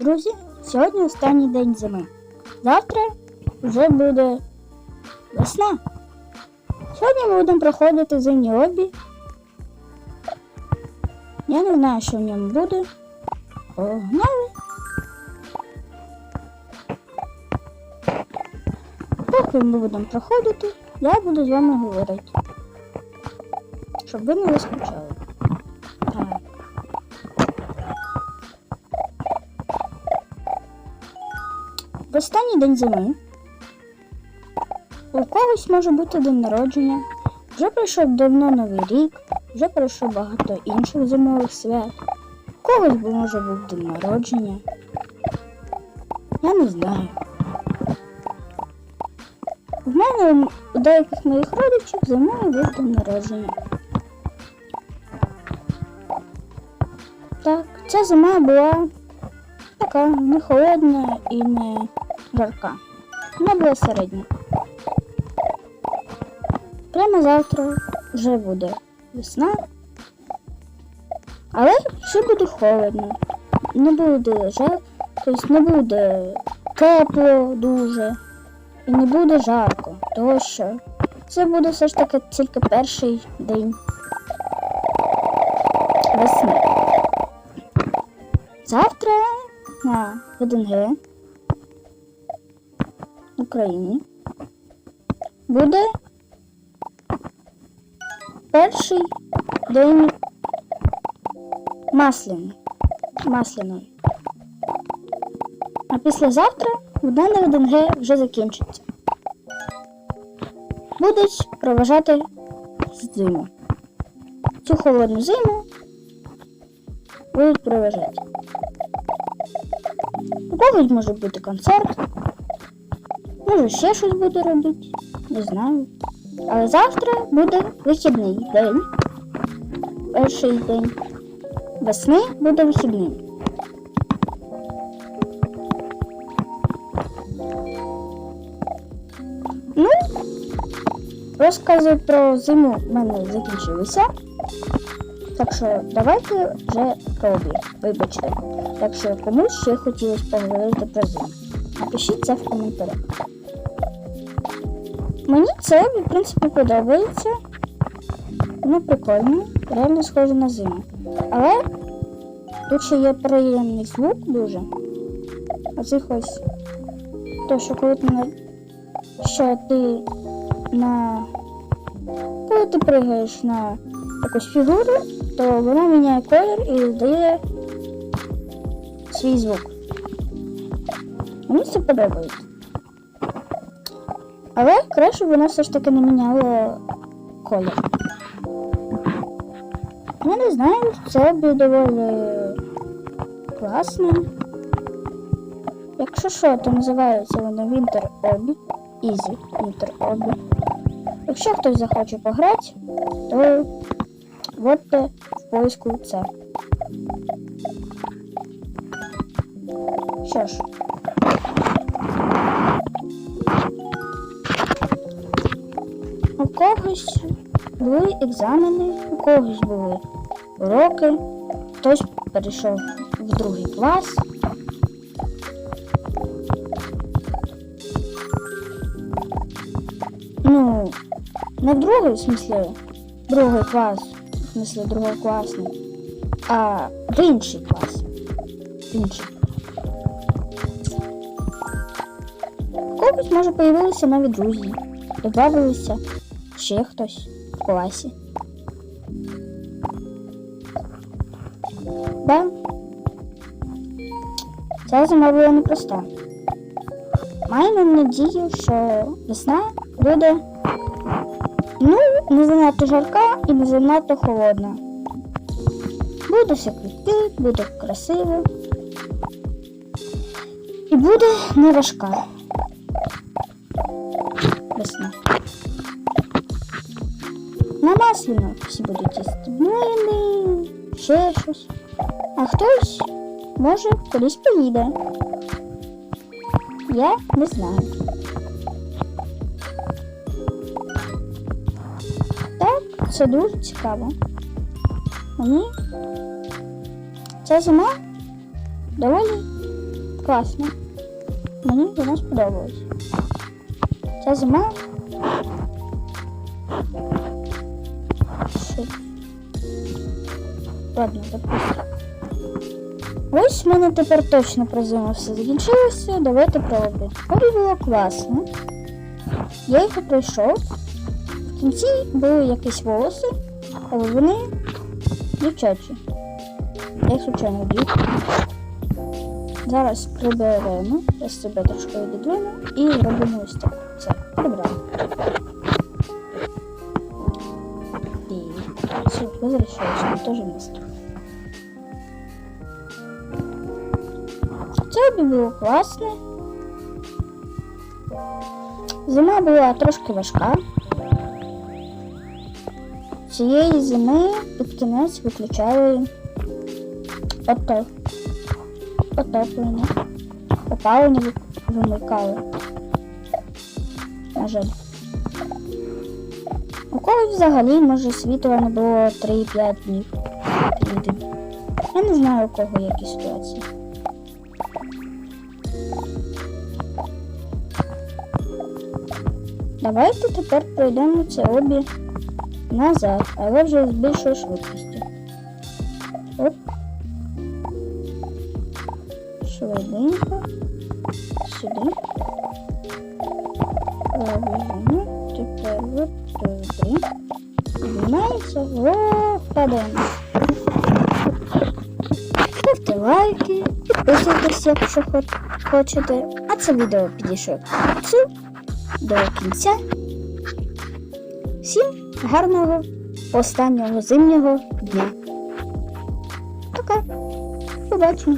Друзі, сьогодні останній день зими. Завтра вже буде весна. Сьогодні ми будемо проходити зимні обі. Я не знаю, що в ньому буде. Погнали. Поки ми будемо проходити, я буду з вами говорити. Щоб ви не скучали. Останній день зими у когось може бути день народження, вже пройшов давно Новий рік, вже пройшов багато інших зимових свят. У когось би може був день народження. Я не знаю. В мене у деяких моїх родичів зимою був день народження. Так, ця зима була така не холодна і не жарка. Вона була середня. Прямо завтра вже буде весна. Але ще буде холодно. Не буде жар, тобто не буде тепло дуже і не буде жарко, тому що це буде все ж таки тільки перший день весни. Завтра на ВДНГ Україні буде перший день масляний. масляної. А післязавтра на ВДНГ вже закінчиться. Будуть проважати зиму. Цю холодну зиму будуть проважати. У когось може бути концерт, може ще щось буде робити, не знаю. Але завтра буде вихідний день. Перший день весни буде вихідним. Ну, розкази про зиму в мене закінчилися. Так що давайте вже про. Вибачте, якщо комусь ще хотілося поговорити про зиму. Напишіть це в коментарях. Мені це в принципі, подобається. Воно прикольно, реально схоже на зиму. Але тут ще є приємний звук дуже. Оцих ось то, що коли ти на що ти на коли ти пригаєш на якусь фігуру, то вона міняє колір і дає свій звук. Мені це подобається. Але краще б вона все ж таки не міняла колір. Я не знаю, це буде доволі класно. Якщо що, то називається воно Winter Obby. Easy Winter Obby. Якщо хтось захоче пограти, то вводьте в поиску це. Що ж. Когось були екзамени, у когось були уроки, хтось перейшов в другий клас. Ну, не другий, в смысле, другий клас, в смысле, другокласний, а в інший клас. В інший. У когось, може, появилися нові друзі, додавалися ще хтось в класі. Да. Ця зима була непроста. Маємо надію, що весна буде ну, не занадто жарка і не занадто холодна. Буде все квітки, буде красиво. І буде не важка. Весна. На масляно всі будуть їсти блини, ще щось. А хтось може кудись поїде. Я не знаю. Так, це дуже цікаво. Мені ця зима доволі Класно. Мені вона сподобалась. Ця зима. Що? Ладно, допустим. Ось в мене тепер точно про зиму все закінчилося. Давайте пробуємо. Хобі було класно. Я його пройшов. В кінці були якісь волоси, але вони дівчачі. Я їх звичайно вдів. Зараз приберемо. Я себе трошки віддвину і робимо ось так. Все, прибрали. Возвращаюсь на те же місце. Це обі було класне. Зима була трошки важка. Цієї зими під кінець виключали ото, отоплення. Опалення ви- вимикали. На жаль. У когось взагалі, може, світла не було 3-5 днів. Я не знаю, у кого які ситуації. Давайте тепер пройдемо це обі назад, але вже з більшою швидкістю. Оп. Швиденько. Сюди. Пробіжимо. Тепер от туди. Піднімається. О, падаємо. Ставте лайки, підписуйтесь, якщо хо- хочете. А це відео підійшло до кінця. Всім гарного останнього зимнього дня. Пока. Побачимо.